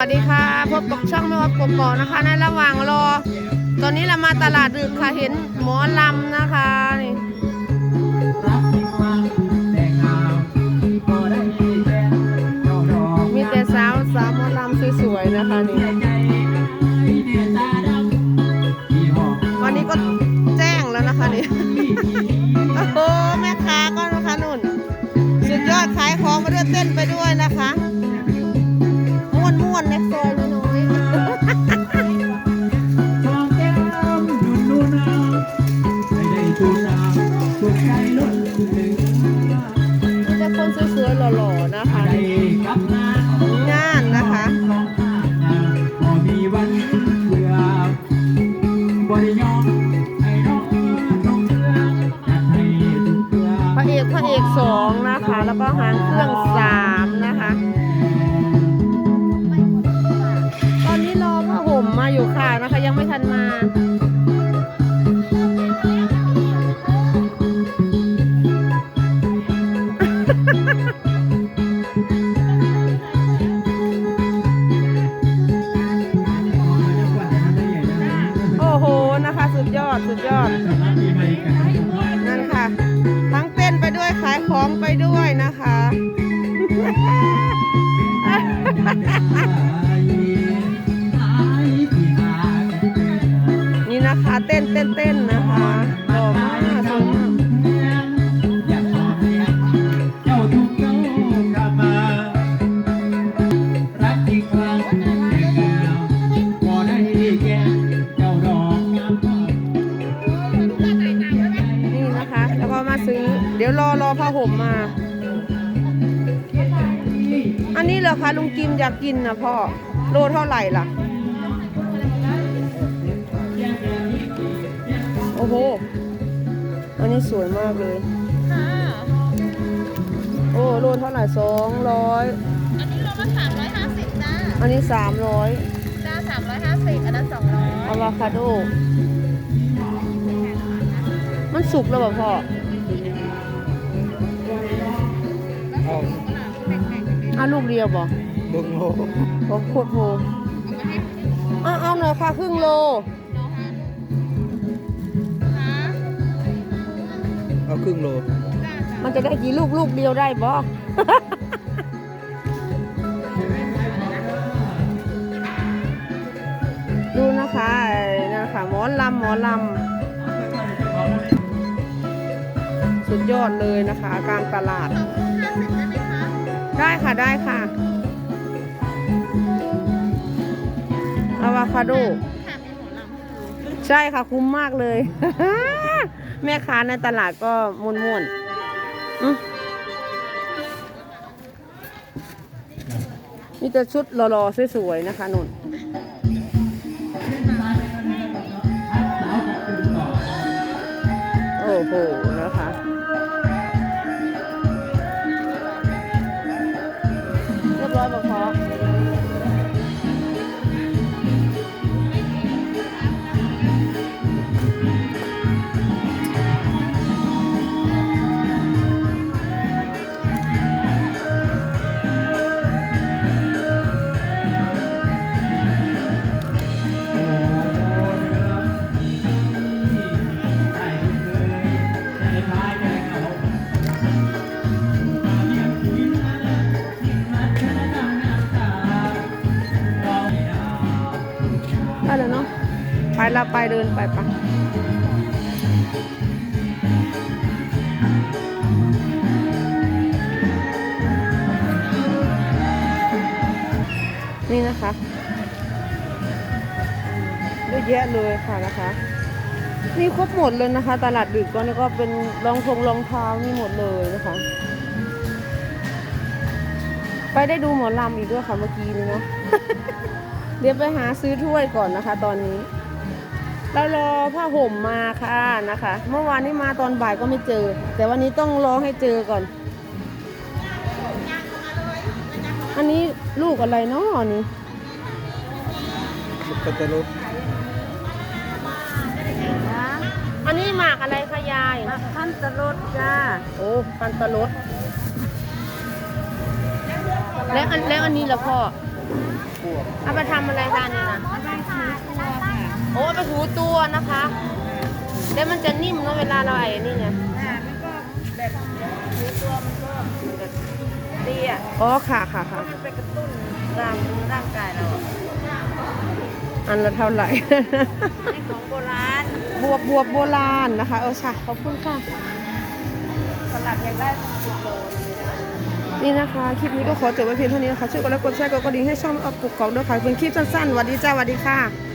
สวัสดีค่ะพบกับช่องไม่ว่ากบกนะคะในระหว่างรอ ตอนนี้เรามาตลาดดึกค่ะเห็นหมอลำนะคะนี่มีแต่สาวสาวหมอลำสวยๆนะคะนี่วันนี้ก็แจ้งแล้วนะคะนี่ นะคะงานนะคะพอมีวันเบื่อบริยอมให้น้องน้องเพื่อจัดให้ทุกเพื่อพระเอกพระเอกสองนะคะ แล้วก็หางเครื่องสามนะคะ ตอนนี้รอผ้าห่มมาอยู่ค่ะนะคะ ยังไม่ทันมา ยอดสุดยอด นั่นค่ะ ทั้งเต้นไปด้วยขายของไปด้วยนะคะ นี่นะคะ เต้นเต้นเต้นนะคะ ผ้าห่มมา อันนี้เหรอคะลุงกิมอยากกินนะพ่อ โลเท่าไหร่ล่ะ โอ้โห อันนี้สวยมากเลย โอ้โลเท่าไหร่สองร้อย อันนี้โลละสามร้อยห้าสิบจ้า อันนี้สามร้อยจ้าสามร้อยห้าสิบอันนั้นสองร้อยอะวาคาโด มันสุกแล้วเปล่าพ่อ อะลูกเดียวบ่ดึงโลโอ้โคตรโหอะเอาหน่อยค่ะครึ่งโลเอาครึ่งโล มันจะได้กี่ลูกลูกเดียวได้บ่ดูนะคะไอ้นั่นค่ะหมอลำหมอลำสุดยอดเลยนะคะกลางตลาด ได้ค่ะได้ค่ะอะวาคาโด ใช่ค่ะคุ้มมากเลย แม่ค้าในตลาดก็ม่นม่วนๆอื้อมีแต่ชุดหล่อๆสวยๆนะคะนุ่น เไปละไปเดินไปปะนี่นะคะเยอะแยะเลยค่ะนะคะมีครบหมดเลยนะคะ ตลาดดึกก็นี่ก็เป็นรองทงรองเท้านี่หมดเลยนะคะ ไปได้ดูหมอลำอีกด้วยค่ะเมื่อกี้นี้เนาะเดี๋ยวไปหาซื้อถ้วยก่อนนะคะ ตอนนี้ เรารอผ้าห่มมาค่ะนะคะ เมื่อวานนี้มาตอนบ่ายก็ไม่เจอ แต่วันนี้ต้องรอให้เจอก่อน อันนี้ลูกอะไรเนาะนี่ปัตตลุกอันนี้หมากอะไรคะยายพันตะลดจ้าโอ้พันตะลดแล้วอันแล้วอันนี้ละพ่ออเอาไปทำอะไรคะนี่นะโอ้ ไปถูตัวนะคะเดี๋ยวมันจะนิ่มเนาะเวลาเราไอ้นี่เนี่ยแบบถือตัวมันก็แบบดีอะอ๋อค่ะค่ะค่ะมันไปกระตุ้นร่างร่างกายเราอะอันละเท่าไหร่ นี่ของโบราณบวบบวบโบราณนะคะ เออค่ะขอบคุณค่ะ สลัดอยากได้สิบโลนี่นะคะ คลิปนี้ก็ขอจบไว้เพียงเท่านี้นะคะช่วยกดไลค์กดแชร์กดกระดิ่งให้ช่องอัปปุกกอกด้วยค่ะเป็นคลิปสั้นๆสวัสดีจ้าสวัสดีค่ะ